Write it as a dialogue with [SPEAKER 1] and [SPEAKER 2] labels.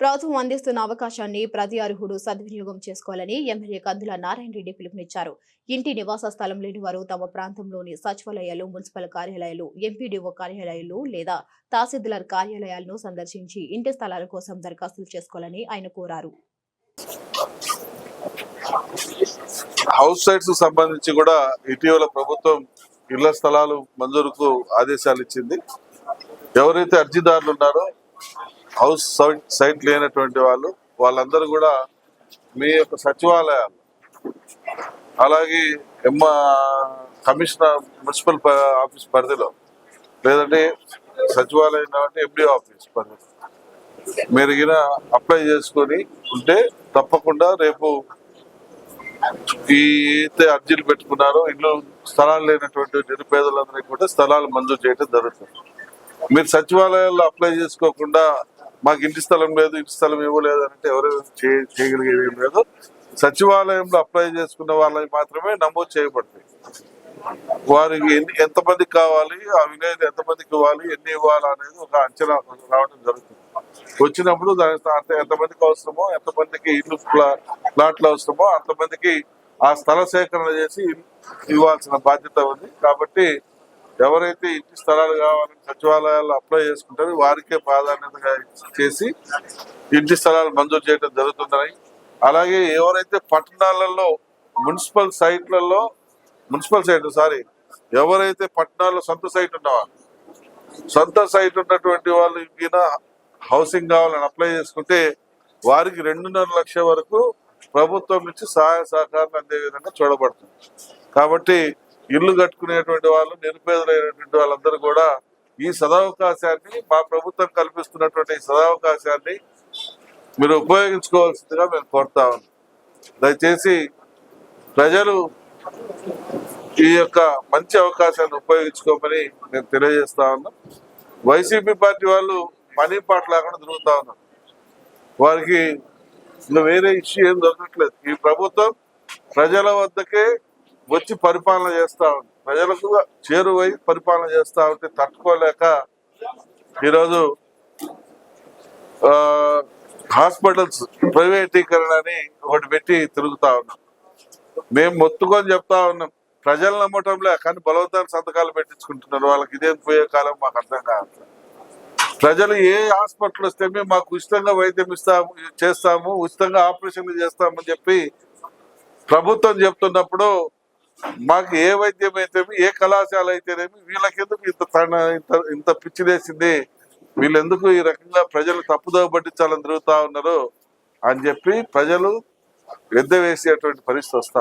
[SPEAKER 1] ప్రభుత్వం అందిస్తున్న అవకాశాన్ని ప్రతి అర్హుడు సద్వినియోగం చేసుకోవాలని ఎమ్మెల్యే కందుల నారాయణ రెడ్డి పిలుపునిచ్చారు. ఇంటి నివాస స్థలం లేని వారు తమ ప్రాంతంలోని సచివాలయాలు మున్సిపల్ కార్యాలయాలు ఎంపీడీఓ కార్యాలయాలు లేదా తహసీల్దార్ కార్యాలయాలను సందర్శించి ఇంటి స్థలాల కోసం దరఖాస్తులు చేసుకోవాలని ఆయన కోరారు.
[SPEAKER 2] హౌస్ సైట్స్ సంబంధించి కూడా ఇటీవల ప్రభుత్వం ఇళ్ళ స్థలాలు మంజూరుకు ఆదేశాలు ఇచ్చింది. ఎవరైతే అర్జీదారులు ఉన్నారో హౌస్ సైట్ సైట్ లేనటువంటి వాళ్ళు వాళ్ళందరూ కూడా మీ యొక్క సచివాలయాలు. అలాగే ఎమ్మ కమిషనర్ మున్సిపల్ ఆఫీస్ పరిధిలో లేదంటే సచివాలయం కాబట్టి ఎండి ఆఫీస్ పరిధిలో. మీరు అప్లై చేసుకొని ఉంటే తప్పకుండా రేపు ఈ అయితే అర్జీలు పెట్టుకున్నారో ఇల్లు స్థలాలు లేనటువంటి నిరుపేదలందరికీ కూడా స్థలాలు మంజూరు చేయడం జరుగుతుంది. మీరు సచివాలయాల్లో అప్లై చేసుకోకుండా మాకు ఇంటి స్థలం లేదు ఇంటి స్థలం ఇవ్వలేదు అంటే ఎవరైనా చే- చేయగలిగేది ఏం లేదు. సచివాలయంలో అప్లై చేసుకున్న వాళ్ళకి మాత్రమే నమోదు చేయబడతాయి వారికి ఎన్ని ఎంతమందికి కావాలి ఆ విలేజ్ ఎంతమందికి ఇవ్వాలి ఎన్ని ఇవ్వాలి అనేది ఒక అంచనా రావడం జరుగుతుంది. వచ్చినప్పుడు దాని అంటే ఎంతమందికి అవసరమో ఎంతమందికి ఇల్లు ప్లాట్లు అవసరమో అంతమందికి ఆ స్థల సేకరణ చేసి ఇవ్వాల్సిన బాధ్యత ఉంది. కాబట్టి ఎవరైతే ఇంటి స్థలాలు కావాలని సచివాలయాల్లో అప్లై చేసుకుంటారో వారికే ప్రాధాన్యతగా చేసి ఇంటి స్థలాలు మంజూరు చేయడం జరుగుతుందని. అలాగే ఎవరైతే పట్టణాలలో మున్సిపల్ సైట్లలో మున్సిపల్ సైట్ సారీ ఎవరైతే పట్టణాల్లో సొంత సైట్ ఉన్నవాళ్ళు సొంత సైట్ ఉన్నటువంటి వాళ్ళు ఈయన హౌసింగ్ కావాలని అప్లై చేసుకుంటే వారికి రెండున్నర లక్షల వరకు ప్రభుత్వం నుంచి సహాయ సహకారం అందే విధంగా చూడబడుతుంది. కాబట్టి ఇల్లు కట్టుకునేటువంటి వాళ్ళు నిరుపేదలైనటువంటి వాళ్ళందరూ కూడా ఈ సదావకాశాన్ని మా ప్రభుత్వం కల్పిస్తున్నటువంటి ఈ సదవకాశాన్ని మీరు ఉపయోగించుకోవాల్సిందిగా మేము కోరుతా ఉన్నాం. దయచేసి ప్రజలు ఈ యొక్క మంచి అవకాశాన్ని ఉపయోగించుకోమని నేను తెలియజేస్తా ఉన్నాం. వైసీపీ పార్టీ వాళ్ళు మనీ పాట లేకుండా తిరుగుతా ఉన్నారు. వారికి ఇంకా వేరే ఇష్యూ ఏం దొరకట్లేదు. ఈ ప్రభుత్వం ప్రజల వద్దకే వచ్చి పరిపాలన చేస్తా ఉంది. ప్రజలకు చేరువై పరిపాలన చేస్తా ఉంటే తట్టుకోలేక ఈరోజు హాస్పిటల్స్ ప్రైవేటీకరణ అని ఒకటి పెట్టి తిరుగుతా ఉన్నాం. మేము మొత్తుకొని చెప్తా ఉన్నాం ప్రజలు నమ్మటంలే కానీ బలవంతాన్ని సంతకాలు పెట్టించుకుంటున్నారు. వాళ్ళకి ఇదేం పోయే కాలం మాకు అర్థం కావట్లేదు ప్రజలు ఏ హాస్పిటల్ వస్తే మేము మాకు ఉచితంగా వైద్యం ఇస్తాము చేస్తాము ఉచితంగా ఆపరేషన్లు చేస్తామని చెప్పి ప్రభుత్వం చెప్తున్నప్పుడు మాకు ఏ వైద్యం అయితేమి ఏ కళాశాల అయితేనేమి వీళ్ళకెందుకు ఇంత తన ఇంత ఇంత పిచ్చిదేసింది వీళ్ళెందుకు ఈ రకంగా ప్రజలు తప్పుదోవ పట్టించాలని తిరుగుతా ఉన్నారు అని చెప్పి ప్రజలు ఎద్దవేసేటువంటి పరిస్థితి వస్తా